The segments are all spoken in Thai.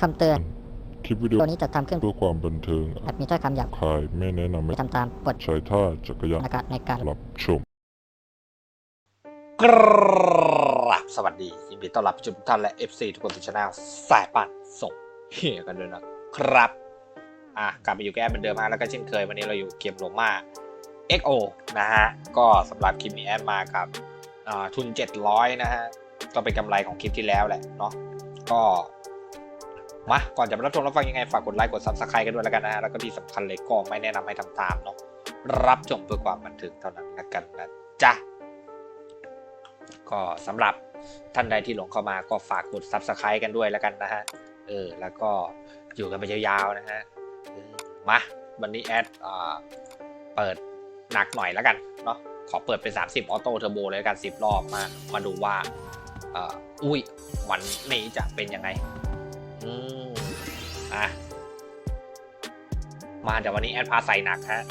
คำเตือน คลิปวิดีโอตัวนี้จะทำขึ้นเพื่อความบันเทิงอาจมีถ้อยคำหยาบคายไม่แนะนำให้ไม่ทำตามบทใช้ท่าจักรยานในการในการรับชม กราบสวัสดียินดีต้อนรับทุกท่านและ FC ทุกคนทุกช anel สายป่านส่งเฮียกันด้วยนะครับ อะกลับมาอยู่แก้เหมือนเดิมฮะแล้วก็เช่นเคยวันนี้เราอยู่เกมโรมา XO นะฮะ ก็สำหรับคลิปนี้แอดมากับทุน 700 นะฮะ ก็เป็นกำไรของคลิปที่แล้วแหละเนาะก็มาก่อนจะมารับชมรับฟังยังไง ฝากกดไลค์กด Subscribe กันด้วยแล้วกันนะฮะ แล้วก็ที่สำคัญเลยก็ไม่แนะนำให้ทำตามเนาะรับชมเพื่อความบันเทิงเท่านั้นละกันนะจ๊ะก็สำหรับท่านใดที่หลงเข้ามาก็ฝากกด Subscribe กันด้วยแล้วกันนะฮะเออแล้วก็อยู่กันไปยาวๆนะฮะมาวันนี้แอดเปิด หนักหน่อยแล้วกันเนาะขอเปิดเป็น 30 ออโต้เทอร์โบเลยกัน 10 รอบมา มาดูว่าอุ้ยวันนี้จะเป็นยังไง อืมอะมาเดี๋ยววันนี้แอดพาใส่หนักฮะ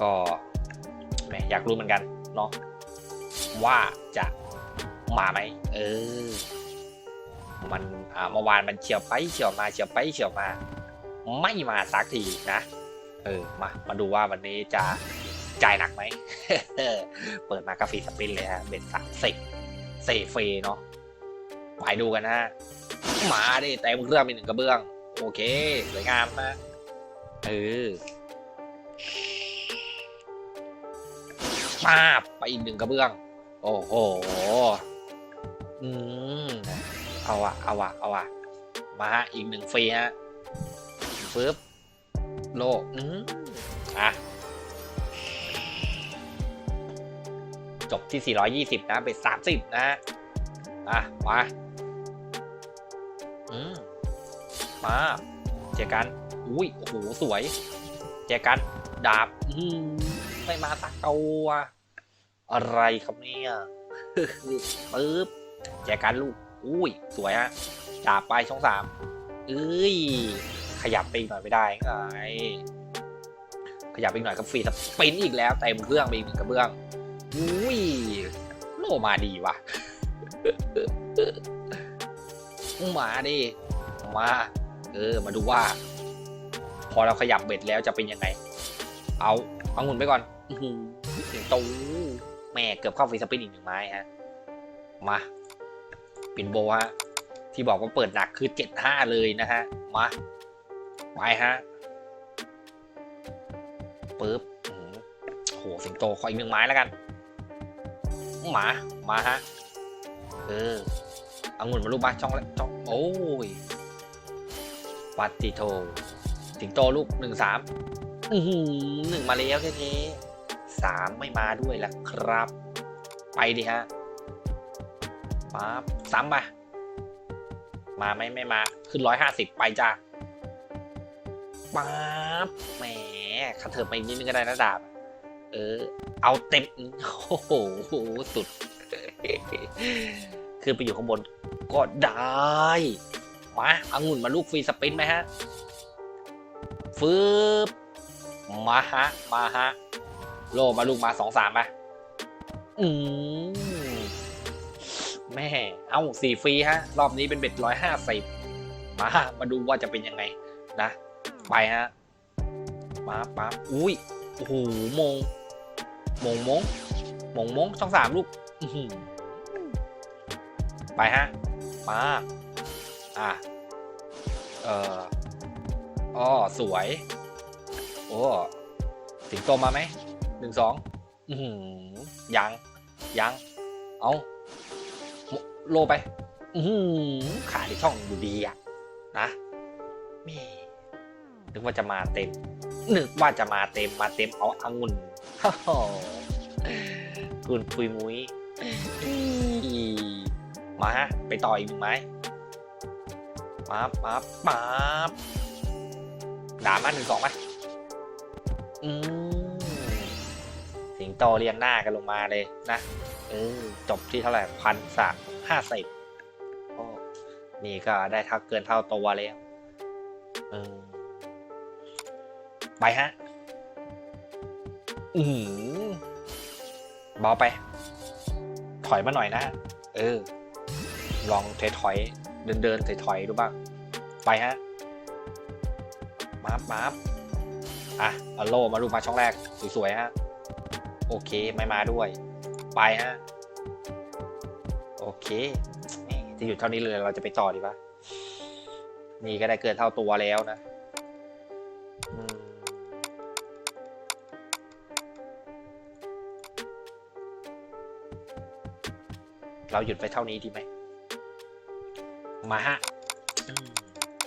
ก็แหมอยากรู้เหมือนกันเนาะว่าจะมาไหม เออ มันอ่าเมื่อวานมันเฉียวไปเฉียวมาเฉียวไปเฉียวมา ไม่มาสักทีนะ เออมามาดูว่าวันนี้จะจ่ายหนักไหม เปิดมากาแฟสปินเลยฮะเบ็ดสามสิบเซฟีเนาะไปดูกันนะมาดิเต็มเครื่องมีหนึ่งกระเบื้อง โอเค สวยงามนะเออมาไปอีกหนึ่งกระเบื้อง โอ้โห อืม เอาอะเอาอะเอาอะมาอีกหนึ่งฟรีฮะปึ๊บ โลอืมอะ จบที่ 420 นะเป็น30 นะฮะ อะ มา อืม มาเจอกัน อุ้ย โอ้โห สวย เจอกัน ดาบ อืม ไม่มาสักตัวอะไรครับเนี่ยปึ๊บแจกันลูก อุ้ย สวยฮะจับไปช่องสามเอ้ย ขยับไปอีกหน่อยไม่ได้ไงขยับไปอีกหน่อยก็ฟรีสปินอีกแล้วเต็มเครื่องไปอีกหนึ่งกระเบื้องอุ้ยโลมาดีว่ะมาดิมา เออ มาดูว่า พอเราขยับเบ็ดแล้วจะเป็นยังไง เอาเอางุ่นไปก่อนอื้อหือเสียงตูแม่เกือบเข้าฟรีสปินอีกหนึ่งไม้ฮะ มาปินโบฮะที่บอกว่าเปิดหนักคือเจ็ดห้าเลยนะฮะ มา ไปฮะปึ๊บโหสิงโตขออีกหนึ่งไม้แล้วกันมา มาฮะ เออเอางุ่นมาลูกบ้าช่องแล้วช่องโอ้ยปัตติโทสิงโตลูกหนึ่งสามหนึ่งมาแล้วเท่ๆสามไม่มาด้วยแหละครับ ไปดิฮะปั๊บซ้ำไปมาไหมไม่มา ขึ้นร้อยห้าสิบไปจ้า ปั๊บแหมขันเถิบไปอีกนิดนึงก็ได้นะดาบ เออ เอาเต็ม โอ้โห สุด ขึ้นไปอยู่ข้างบน ก็ได้ มาเอางุ่นมาลูกฟรีสปินไหมฮะ ฟืบมาฮะ มาฮะ โลมาลูกมาสองสามไปอืมแม่ เอาสี่ฟรีฮะ รอบนี้เป็นเบ็ดร้อยห้าสิบมา มาดูว่าจะเป็นยังไงนะ ไปฮะมาปั๊บอุ้ยโอ้โหมงมงมงมงมงช่องสามลูกไปฮะมาอะเอ่ออ๋อสวย โอ้สิงโตมาไหมหนึ่งสองอือหือยังยังเอาโลไป อือหือขาในช่องอยู่ดีอะนะม่ นึกว่าจะมาเต็ม นึกว่าจะมาเต็มมาเต็มเอาอังุ่นคุณปุยมุ้ยมาฮะ ไปต่ออีกหนึ่งไม้มาปั๊บปั๊บด่ามาหนึ่งสองไหมอืมสิงโตเรียงหน้ากันลงมาเลยนะเออจบที่เท่าไหร่พันสามห้าสิบนี่ก็ได้ท่าเกินเท่าตัวแล้วเออ ไปฮะ อือหือเบาไป ถอยมาหน่อยนะ เออ ลองถอยถอยเดินเดินถอยถอยดูบ้าง ไปฮะ มาร์ฟมาร์ฟอะอโลมาดูมาช่องแรก สวยๆฮะ โอเค ไม่มาด้วย ไปฮะ โอเคจะหยุดเท่านี้เลยเราจะไปต่อดีปะนี่ก็ได้เกินเท่าตัวแล้วนะ เราหยุดไปเท่านี้ดีไหม มาฮะอืม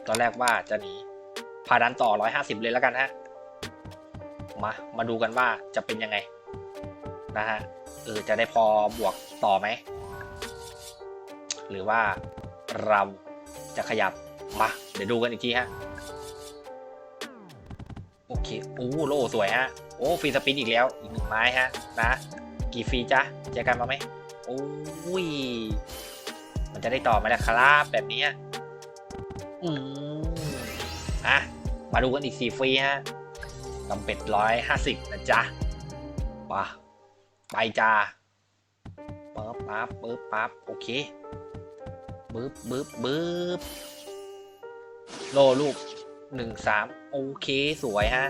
ตอนแรกว่าจะหนีพาดันต่อ 150 เลยแล้วกันฮะ มา มาดูกันว่าจะเป็นยังไง นะฮะ เออ จะได้พอบวกต่อไหม หรือว่าเราจะขยับ มา เดี๋ยวดูกันอีกทีฮะ โอเค โอ้โล่สวยฮะ โอ้ ฟรีสปินอีกแล้ว อีกหนึ่งไม้ฮะ นะ กี่ฟรีจ๊ะเจอกันมาไหม โอ้ ย มันจะได้ต่อไหมล่ะครับแบบนี้อืมอะ มาดูกันอีกสี่ฟรีฮะกำเป็ดร้อยห้าสิบนะจ๊ะมาไปจ้าปึ๊บปั๊บปึ๊บปั๊บโอเคปึ๊บปึ๊บปึ๊บโลลูกหนึ่งสามโอเคสวยฮะ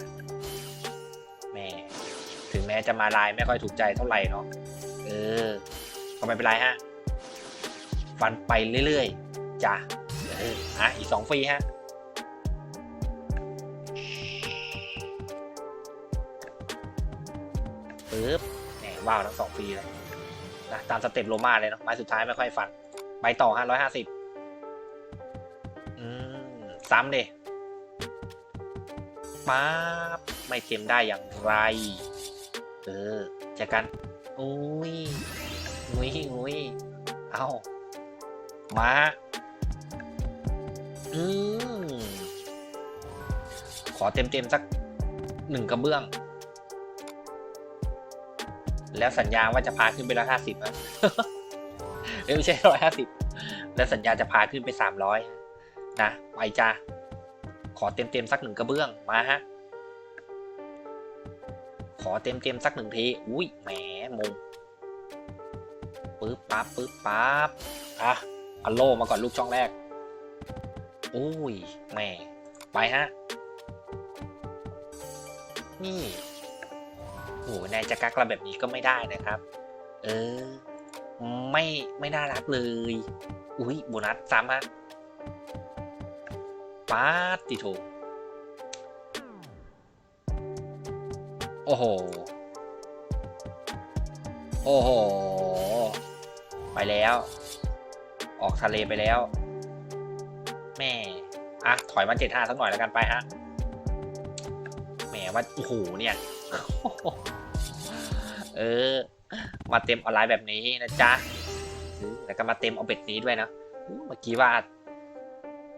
แม่ถึงแม้จะมาลายไม่ค่อยถูกใจเท่าไหร่เนาะเออ ก็ไม่เป็นไรฮะ ฟันไปเรื่อยๆจ้ะอะอีกสองฟรีฮะปึ๊บแหมว้าวทั้งสองฟรีเลยนะตามสเต็ปโรมาเลยเนาะไม้สุดท้ายไม่ค่อยฟัน ไปต่อฮะร้อยห้าสิบอืมซ้ำเดป๊าบไม่เต็มได้อย่างไร เออเจอกัน อุ้ย งุยงุยเอามาอืมขอเต็มเต็มๆสักหนึ่งกระเบื้อง แล้วสัญญาว่าจะพาขึ้นไปร้อยห้าสิบนะไม่ใช่ร้อยห้าสิบแล้วสัญญาจะพาขึ้นไปสามร้อยนะไปจ้าขอเต็มเต็มๆสักหนึ่งกระเบื้องมาฮะขอเต็มเต็มๆสักหนึ่งทีอุ้ยแหมมุม ปึ๊บปั๊บปึ๊บปั๊บอะอัลโลมาก่อนลูกช่องแรกอุ้ยแหมไปฮะ นี่โอ้นายจะกักเราแบบนี้ก็ไม่ได้นะครับ เออ ไม่ไม่น่ารักเลย อุ้ยโบนัสซ้ำฮะปาดติโถโอ้โห โอ้โห ไปแล้ว ออกทะเลไปแล้ว แม่อะถอยมาเจ็ดห้าสักหน่อยแล้วกันไปฮะแหมว่าโอ้โหเนี่ยเออ มาเต็มออนไลน์แบบนี้นะจ๊ะแล้วก็มาเต็มเอาเบ็ดนี้ด้วยนะเมื่อกี้ว่า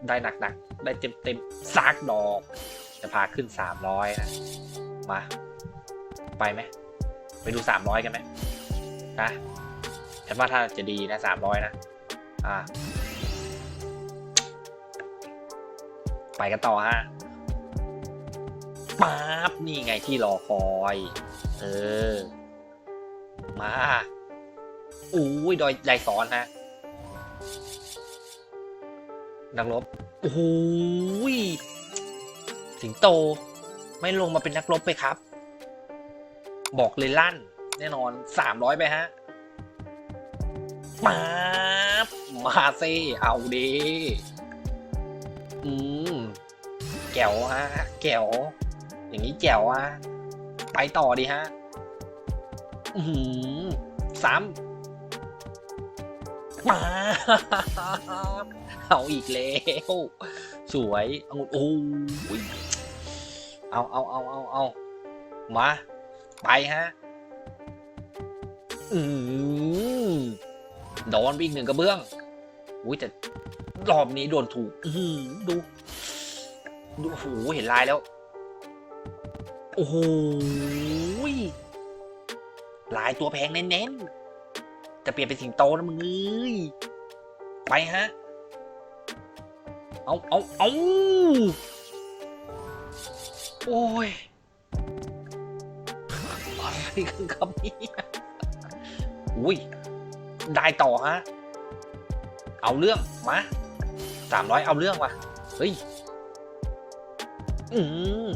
ได้หนักๆ ได้เต็มเต็มซากดอก จะพาขึ้นสามร้อยนะ มา ไปไหม ไปดูสามร้อยกันไหมนะ ฉันว่าถ้าจะดีนะสามร้อยนะ อ่า ไปกันต่อฮะป๊าบนี่ไงที่รอคอย เออ มาอุ้ยดอยใหญ่สอนฮะนักรบโอ้โหยสิงโต ไม่ลงมาเป็นนักรบไปครับ บอกเลยลั่น แน่นอนสามร้อยไปฮะ มามาซิเอาดีอืมแก้วฮะแก้วอย่างนี้แจ๋วฮะไปต่อดีฮะ อือหือซ้ำมาเอาอีกแล้ว สวยเอาโอ้ยเอาเอาเอาเอาเอามา ไปฮะ อืม โดนไปอีกหนึ่งกระเบื้อง อุ้ยแต่รอบนี้โดนถูก อืดู ดูโอ้โหเห็นลายแล้ว โอ้โหลายตัวแพงเน้นๆ จะเปลี่ยนเป็นสิงโตนะมึงเอ้ย ไปฮะ เอาเอาเอาโอ้ยอะไรกันครับนี่อุ้ย ได้ต่อฮะ เอาเรื่องมาสามร้อยเอาเรื่องว่ะ เฮ้ย อืม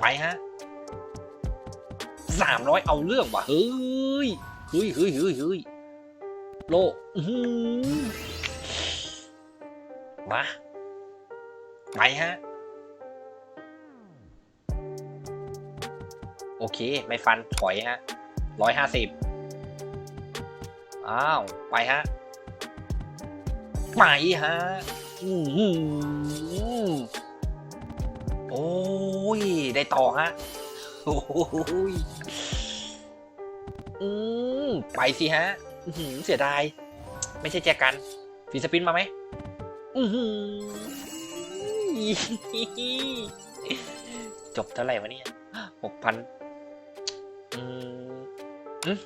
ไปฮะสามร้อยเอาเรื่องว่ะ เฮ้ย เฮ้ยเฮ้ยเฮ้ยเฮ้ยโลอืมาไปฮะ โอเค ไม่ฟันถอยฮะร้อยห้าสิบ อ้าว ไปฮะ ไปฮะอือโอ้ย ได้ต่อฮะ โอ้ย อืมไปสิฮะเสียดาย ไม่ใช่แจกัน ฟีสปินมาไหม อือหือจบเท่าไหร่วะเนี่ยหกพัน อือืม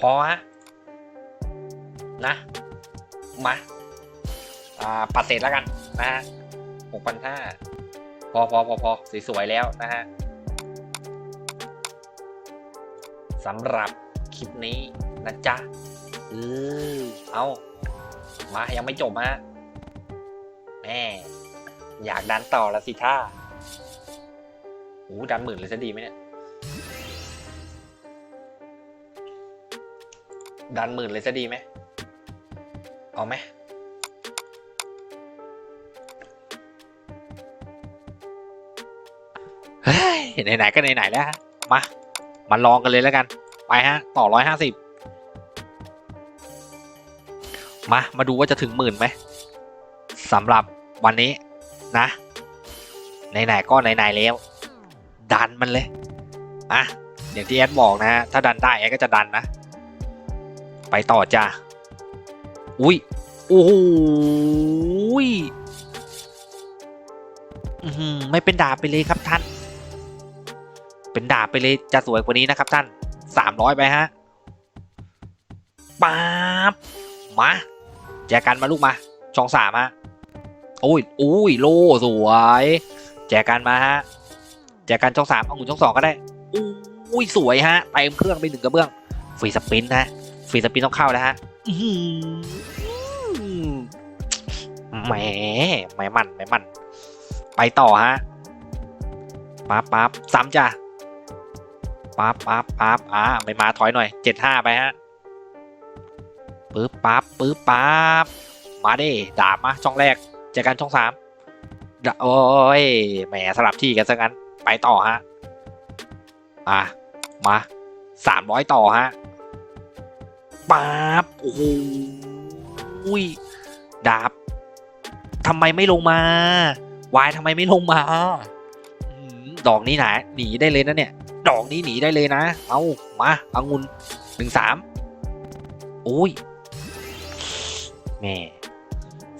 พอฮะ นะ มาอ่าปัดเศษแล้วกันนะฮะหกพันห้าพอพอพอพอสวยๆแล้วนะฮะสำหรับคลิปนี้นะจ๊ะเออเอามายังไม่จบฮะแม่อยากดันต่อละสิท่าโอ้ดันหมื่นเลยจะดีไหมเนี่ย ดันหมื่นเลยจะดีไหม เอาไหมเฮ้ยไหนๆก็ไหนๆแล้วฮะมา มาลองกันเลยแล้วกัน ไปฮะ ต่อร้อยห้าสิบมา มาดูว่าจะถึงหมื่นไหมสำหรับวันนี้นะ ไหนๆก็ไหนๆแล้ว ดันมันเลยอะอย่างที่แอดบอกนะฮะ ถ้าดันได้แอดก็จะดันนะ ไปต่อจ้า อุ้ยโอ้โหยอื้อหือไม่เป็นดาบไปเลยครับท่าน เป็นดาบไปเลยจะสวยกว่านี้นะครับท่านสามร้อยไปฮะป๊าบมา แจกันมาลูกมาช่องสามฮะโอ้ยโอ้ยโลสวย แจกันมาฮะ แจกันช่องสามเอาหุ่นช่องสองก็ได้อุ้ยสวยฮะเต็มเครื่องไปหนึ่งกระเบื้องฟรีสปินนะฟรีสปินต้องเข้าแล้วฮะ แหมแหมมันแหมมัน ไปต่อฮะปั๊บปั๊บซ้ำจ้ะปั๊บปั๊บปั๊บอ่าไม่มาถอยหน่อยเจ็ดห้าไปฮะปึ๊บปั๊บปึ๊บปั๊บมาดิดาบมาช่องแรกเจอกันช่องสามโอ้ยแหมสลับที่กันซะงั้น ไปต่อฮะอะมาสามร้อยต่อฮะปั๊บ โอ้โหดาบทำไมไม่ลงมาวายทำไมไม่ลงมาดอกนี้หนาหนีได้เลยนะเนี่ย ดอกนี้หนีได้เลยนะ เอามาอางุนหนึ่งสามโอ้ยแม่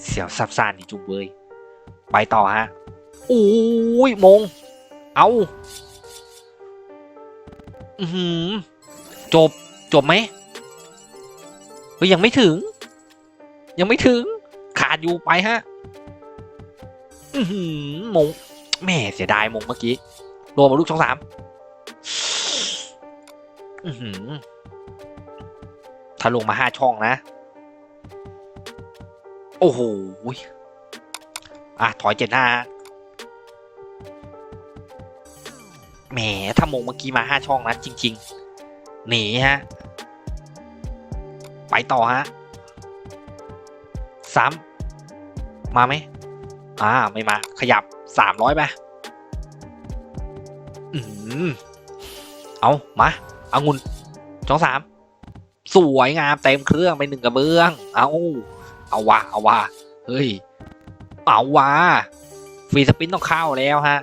เสียวซับซ่านนี่จุ๊บเว้ยไปต่อฮะโอ้ยมง เอาอือหือจบ จบไหม ฮ้ยยังไม่ถึง ยังไม่ถึง ขาดอยู่ไปฮะมงแม่เสียดายมงเมื่อกี้รวมมาลูกช่องสามอือหือถ้าลงมาห้าช่องนะ โอ้โหอะ ถอยเจ็ดห้าแหมถ้ามงเมื่อกี้มาห้าช่องนะจริง ๆ หนีฮะ ไปต่อฮะซ้ำมาไหมอ่าไม่มา ขยับสามร้อยไปอืมเอามาเอางุนช่องสามสวยงามเต็มเครื่องไปหนึ่งกระเบื้อง เอาเอาวะเอาวะเฮ้ยเอาวะฟรีสปินต้องเข้าแล้วฮะ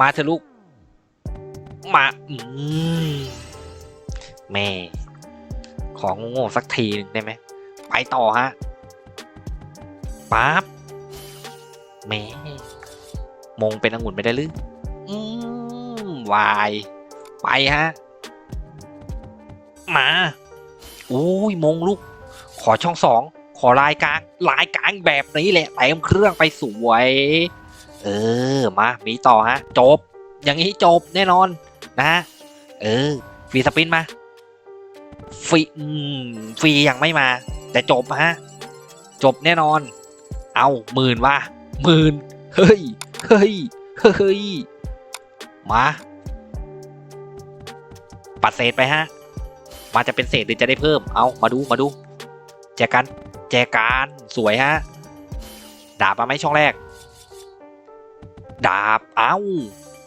มาเถอะลูก มา อืมแม่ ของโง่ๆสักทีหนึงได้ไหมไปต่อฮะปั๊บแหม่มงเป็นองุ่นไม่ได้หรืออืมวาย ไปฮะ มาโอ้ยมงลูก ขอช่องสอง ขอลายกลาง ลายกลางแบบนี้แหละเต็มเครื่องไปสวย เออ มา มีต่อฮะ จบ อย่างนี้จบแน่นอน นะฮะเออฟรีสปินมา ฟรีอืมฟรียังไม่มา แต่จบฮะ จบแน่นอน เอาหมื่นว่ะหมื่นเฮ้ยเฮ้ยเฮ้ยมา ปัดเศษไปฮะมาจะเป็นเศษหรือจะได้เพิ่มเอามาดูมาดู แจกันแจกันสวยฮะดาบมาไหมช่องแรก ดาบเอ้า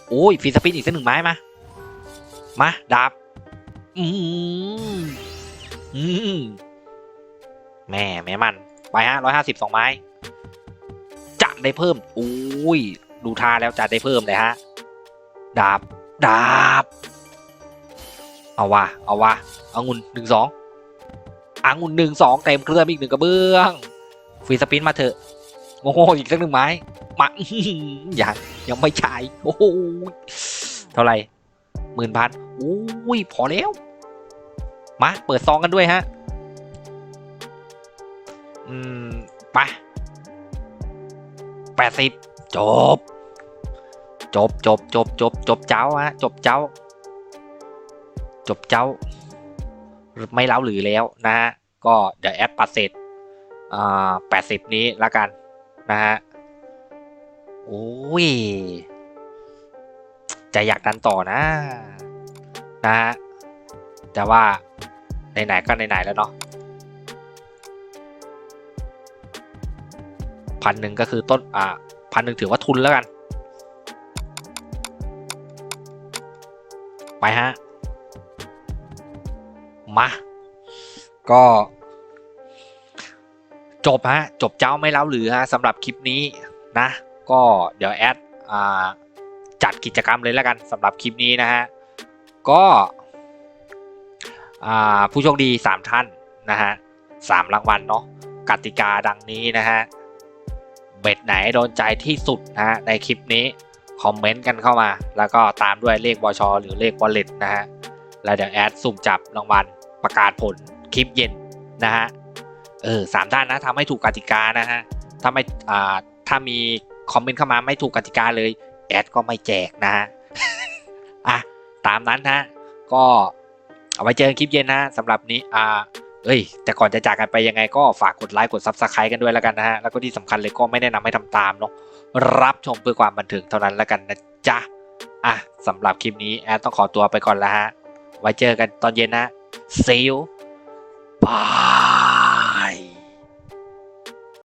โอ้ยฟีสปินอีกสักหนึ่งไม้มา มา ดาบ อืมอืมแม่แม่มันไปฮะร้อยห้าสิบสองไม้จะได้เพิ่มอุ้ยดูท่าแล้วจะได้เพิ่มเลยฮะดาบดาบเอาวะเอาวะเอางุนหนึ่งสองอางุนหนึ่งสองเต็มเครื่องอีกหนึ่งกระเบื้องฟรีสปินมาเถอะโอ้โหอีกสักหนึ่งไม้มาอยังยังไม่ใช่โอ้โหเท่าไหร่หมื่นพันอุ้ยพอแล้ว มาเปิดซองกันด้วยฮะ อืมไปแปดสิบจบ จบจบจบจบจบเจ้าฮะจบเจ้า จบเจ้า ไม่เล้าหรือแล้วนะฮะ ก็เดี๋ยวแอดปัดเสร็จอ่าแปดสิบนี้ละกันนะฮะ โอ้ย จะอยากดันต่อนะ นะฮะ แต่ว่าไหนๆก็ไหนๆแล้วเนาะพันหนึ่งก็คือต้นอ่าพันหนึ่งถือว่าทุนแล้วกัน ไปฮะ มา ก็ จบฮะ จบเจ้าไม่เล่าหรือฮะสำหรับคลิปนี้นะ ก็เดี๋ยวแอดอจัดกิจกรรมเลยแล้วกันสำหรับคลิปนี้นะฮะ ก็ ผู้โชคดี 3 ท่านนะฮะสามรางวัลเนาะกติกาดังนี้นะฮะเบ็ดไหนโดนใจที่สุดนะฮะในคลิปนี้คอมเมนต์กันเข้ามา แล้วก็ตามด้วยเลขบชหรือเลขวอลเล็ตนะฮะแล้วเดี๋ยวแอดสุ่มจับรางวัลประกาศผลคลิปเย็นนะฮะเออสามท่านนะทำให้ถูกกติกานะฮะถ้าไม่อ่าถ้ามีคอมเมนต์เข้ามาไม่ถูกกติกาเลยแอดก็ไม่แจกนะฮะอะตามนั้นนะก็ เอาไว้เจอกันคลิปเย็นนะสำหรับนี้อ่าเอ้ย แต่ก่อนจะจากกันไปยังไงก็ฝากกดไลค์กดซับสไครต์กันด้วยแล้วกันนะฮะ แล้วก็ที่สำคัญเลยก็ไม่แนะนำให้ทำตามเนาะรับชมเพื่อความบันเทิงเท่านั้นแล้วกันนะจ๊ะอะสำหรับคลิปนี้แอดต้องขอตัวไปก่อนแล้วฮะ ไว้เจอกันตอนเย็นนะ see you bye